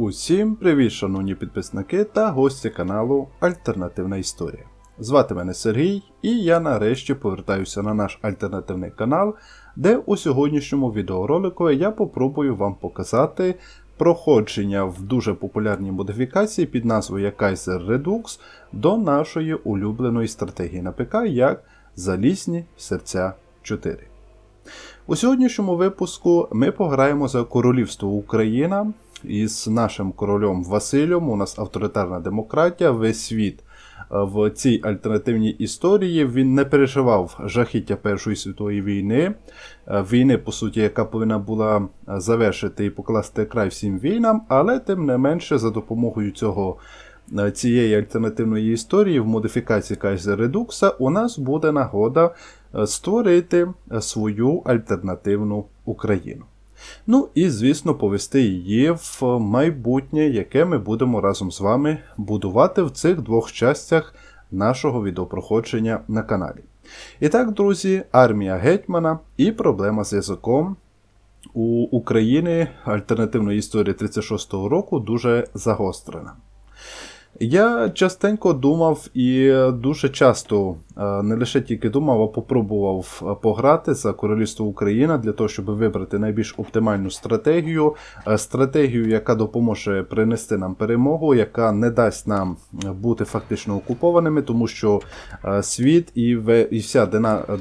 Усім привіт, шановні підписники та гості каналу Альтернативна Історія. Звати мене Сергій, і я нарешті повертаюся на наш альтернативний канал, де у сьогоднішньому відеоролику я попробую вам показати проходження в дуже популярній модифікації під назвою Kaiser Redux до нашої улюбленої стратегії на ПК як Залізні серця 4. У сьогоднішньому випуску ми пограємо за королівство Україна із нашим королем Василем. У нас авторитарна демократія, весь світ е, в цій альтернативній історії він не переживав жахіття Першої світової війни, е, війни, по суті, яка повинна була завершити і покласти край всім війнам, але тим не менше за допомогою цього. е, Цієї альтернативної історії в модифікації Kaiser Redux у нас буде нагода е, створити е, свою альтернативну Україну. Ну і, звісно, повести її в майбутнє, яке ми будемо разом з вами будувати в цих двох частях нашого відеопроходження на каналі. І так, друзі, армія гетьмана і проблема з язиком у України альтернативної історії 36-го року дуже загострена. Я частенько думав і дуже часто е, не лише тільки думав, а попробував е, пограти за Королівство Україна для того, щоб вибрати найбільш оптимальну стратегію, е, стратегію, яка допоможе принести нам перемогу, яка не дасть нам бути фактично окупованими, тому що світ і вся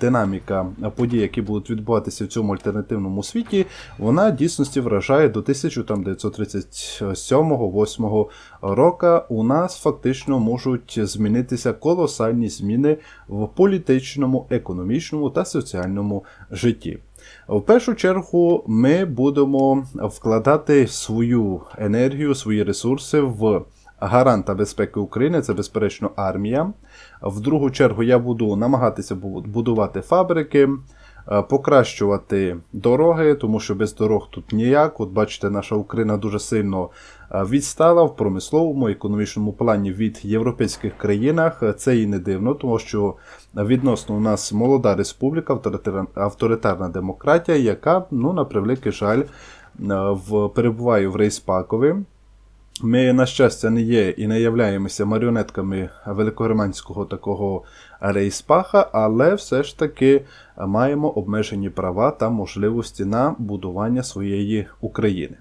динаміка подій, які будуть відбуватися в цьому альтернативному світі, вона дійсності вражає до 1937-8 року. Нас фактично можуть змінитися колосальні зміни в політичному, економічному та соціальному житті. В першу чергу ми будемо вкладати свою енергію, свої ресурси в гаранта безпеки України, це безперечно армія. В другу чергу я буду намагатися будувати фабрики, покращувати дороги, тому що без дорог тут ніяк. От бачите, наша Україна дуже сильно е, відстала в промисловому економічному плані від європейських країнах. Е, Це і не дивно, тому що відносно у нас молода республіка, авторитарна, авторитарна демократія, яка, ну, на превеликий жаль, е, в, перебуває в рейспакові. Ми, на щастя, не є і не являємося маріонетками великогерманського такого рейспаха, але все ж таки маємо обмежені права та можливості на будування своєї України.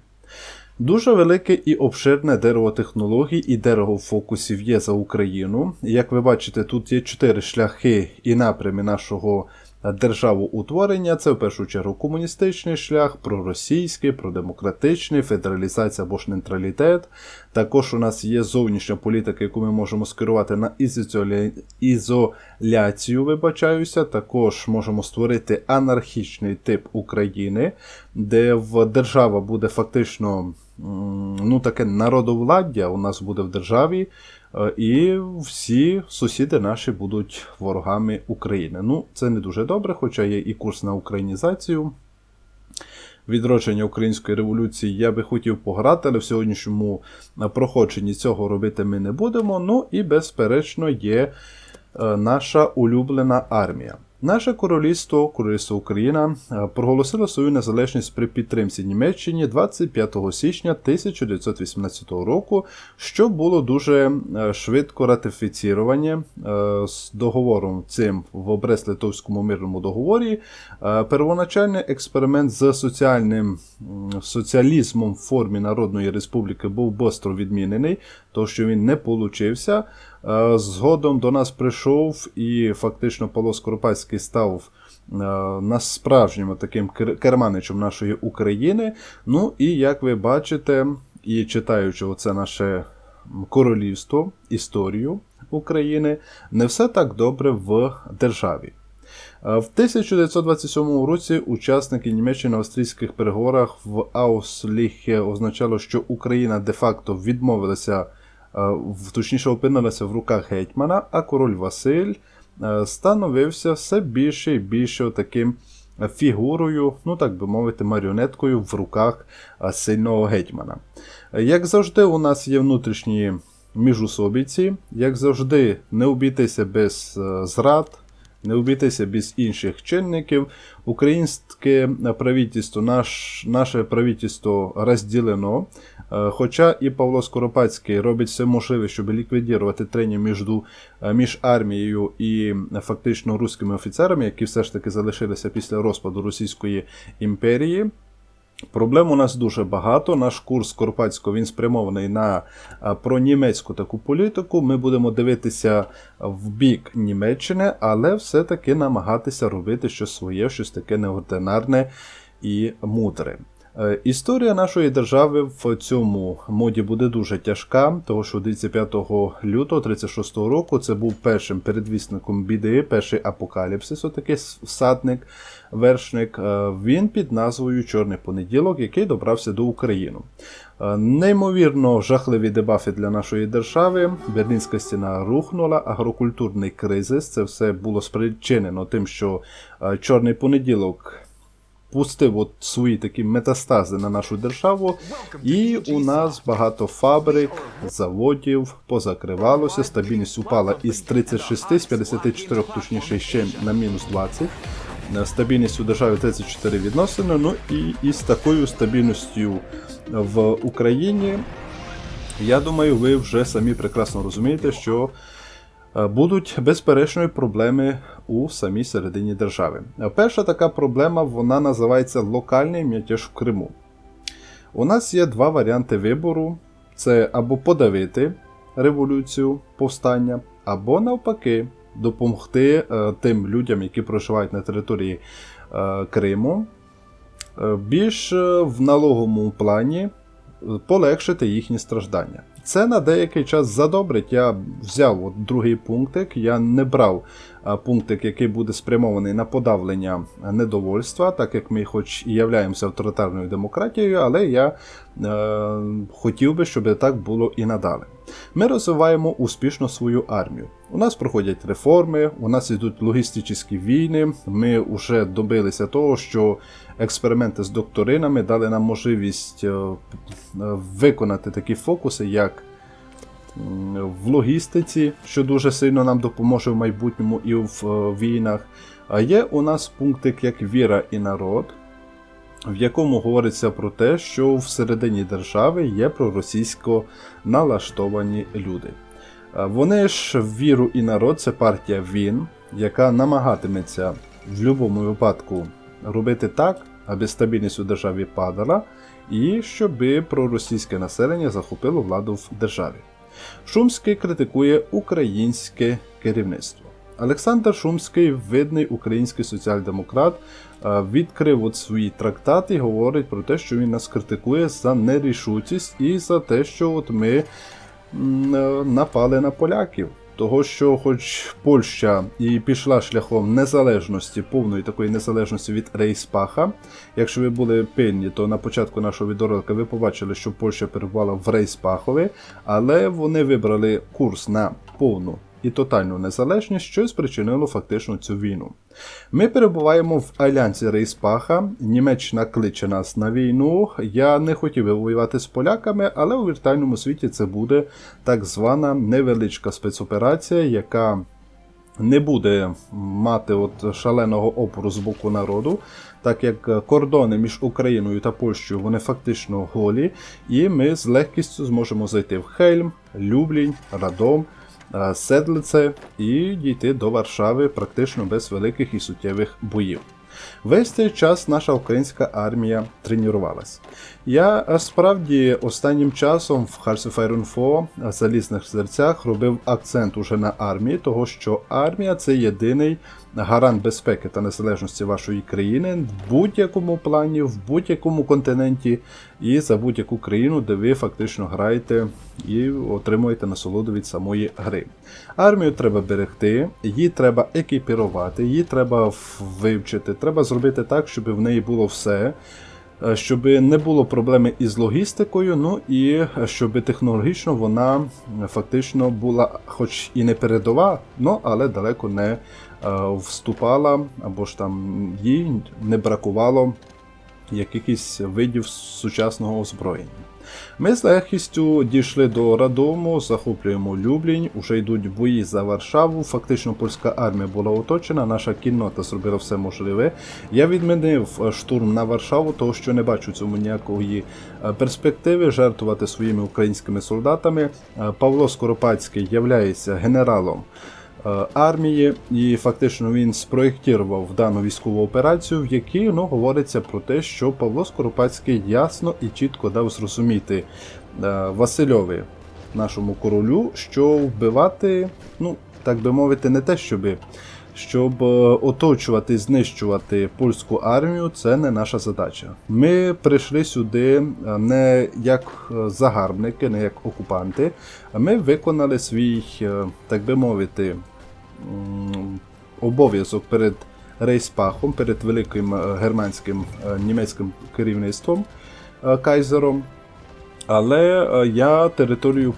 Дуже велике і обширне дерево технологій і дерево фокусів є за Україну. Як ви бачите, тут є чотири шляхи і напрями нашого державоутворення. Це в першу чергу комуністичний шлях, проросійський, продемократичний, федералізація або ж нейтралітет. Також у нас є зовнішня політика, яку ми можемо скерувати на ізоляцію, вибачаюся. Також можемо створити анархічний тип України, де держава буде фактично ну, таке народовладдя у нас буде в державі. Е, І всі сусіди наші будуть ворогами України. Ну, це не дуже добре, хоча є і курс на українізацію. Відродження української революції я би хотів пограти, але в сьогоднішньому е, проходженні цього робити ми не будемо. Ну і, безперечно, є е, наша улюблена армія. Наше королівство, королівство Україна, е, проголосило свою незалежність при підтримці Німеччині 25 січня 1918 року, що було дуже е, швидко ратифіцироване е, з договором цим в Брест-Литовському мирному договорі. Первоначальний експеримент з соціальним соціалізмом в формі Народної Республіки був бистро відмінений, тому що він не получився. Е, Згодом до нас прийшов і фактично Павло Скоропадський став е, на справжнім таким керманичем нашої України. Ну і як ви бачите, і читаючи оце наше королівство, історію України, не все так добре в державі. Е, В 1927 році учасники Німеччино-австрійських переговорах в Аусліхе означало, що Україна де-факто відмовилася, в- точніше опинилася в руках гетьмана, а король Василь е, становився все більше і більше таким фігурою, ну так би мовити, маріонеткою в руках е, сильного гетьмана. Е, Як завжди, у нас є внутрішні міжусобиці, як завжди, не обійтися без е, зрад, Не обійтися без інших чинників. Українське правительство, наш, наше правительство розділено. Е, Хоча і Павло Скоропадський робить все можливе, щоб ліквідувати трені між, е, між армією і е, фактично руськими офіцерами, які все ж таки залишилися після розпаду Російської імперії. Проблем у нас дуже багато. Наш курс Скоропадського він спрямований на пронімецьку таку політику. Ми будемо дивитися в бік Німеччини, але все-таки намагатися робити щось своє, щось таке неординарне і мудре. Е, Історія нашої держави в цьому моді буде дуже тяжка, тому що 25 лютого 36 року це був першим передвісником біди, перший апокаліпсис, отакий всадник, вершник. Е, Він під назвою Чорний понеділок, який добрався до України. Е, Неймовірно жахливі дебафи для нашої держави. Берлінська стіна рухнула, агрокультурний кризис. Це все було спричинено тим, що Чорний понеділок пустив от свої такі метастази на нашу державу, і у нас багато фабрик, заводів позакривалося. Стабільність упала із 36, з 54, точніше ще на мінус 20. Е, Стабільність у державі 34 відносини. Ну і із такою стабільністю в Україні. Я думаю, ви вже самі прекрасно розумієте, що будуть безперечної проблеми у самій середині держави. Е, Перша така проблема вона називається локальний м'ятеж в Криму. У нас є два варіанти вибору: це або подавити революцію повстання, або навпаки допомогти е, тим людям, які проживають на території е, Криму, е, більш е, в налоговому плані е, полегшити їхні страждання. Це на деякий час задобрить. Я взяв от другий пунктик, я не брав пунктик, який буде спрямований на подавлення недовольства, так як ми, хоч і являємося авторитарною демократією, але я е, хотів би, щоб так було і надалі. Ми розвиваємо успішно свою армію. У нас проходять реформи, у нас йдуть логістичні війни. Ми вже добилися того, що експерименти з докторинами дали нам можливість е, виконати такі фокуси, як в логістиці, що дуже сильно нам допоможе в майбутньому і в е, війнах. А є у нас пунктик як віра і народ, в якому говориться про те, що всередині держави є проросійсько налаштовані люди. А Вони ж віру і народ це партія ВІН, яка намагатиметься в будь-якому випадку робити так, аби стабільність у державі падала, і щоб проросійське населення захопило владу в державі. Шумський критикує українське керівництво. Олександр Шумський, видний український соціал-демократ, е, відкрив от свої трактати і говорить про те, що він нас критикує за нерішучість і за те, що от ми е, напали на поляків. Того, що хоч Польща і пішла шляхом незалежності, повної такої незалежності від Рейспаха. Якщо ви були пильні, то на початку нашого відеоролика ви побачили, що Польща перебувала в Рейспахові, але вони вибрали курс на повну і тотальну незалежність, що й спричинило фактично цю війну. Ми перебуваємо в альянсі Рейспаха. Німеччина кличе нас на війну. Я не хотів би воювати з поляками, але у віртуальному світі це буде так звана невеличка спецоперація, яка не буде мати от шаленого опору з боку народу, так як кордони між Україною та Польщею вони фактично голі, і ми з легкістю зможемо зайти в Хельм, Люблінь, Радом. Е, Седлице і дійти до Варшави практично без великих і суттєвих боїв. Весь цей час наша українська армія тренувалась. Я е, справді останнім часом в Hearts of Iron 4 е, залізних серцях робив акцент уже на армії, того що армія це єдиний гарант безпеки та незалежності вашої країни в будь-якому плані, в будь-якому континенті і за будь-яку країну, де ви фактично граєте і отримуєте насолоду від самої гри. Армію треба берегти, її треба екіпірувати, її треба вивчити, треба зробити так, щоб в неї було все. Е, Щоб не було проблеми із логістикою, ну і щоб технологічно вона е, фактично була, хоч і не передова, ну але далеко не е, вступала, або ж там їй не бракувало якихось видів сучасного озброєння. Ми з легкістю дійшли до Радому, захоплюємо Люблінь, уже йдуть бої за Варшаву. Фактично польська армія була оточена, наша кіннота зробила все можливе. Я відмінив е, штурм на Варшаву, тому що не бачу цьому ніякої е, перспективи жертвувати своїми українськими солдатами. Е, Павло Скоропадський являється генералом армії, і фактично він спроєктував дану військову операцію, в якій ну, говориться про те, що Павло Скоропадський ясно і чітко дав зрозуміти е, Васильові, нашому королю, що вбивати, ну так би мовити, не те, щоби. Щоб е, оточувати, знищувати польську армію, це не наша задача. Ми прийшли сюди е, не як е, загарбники, не як окупанти. а Ми виконали свій, е, так би мовити, обов'язок перед Рейспахом, перед великим е, германським е, німецьким керівництвом е, кайзером. Але я територію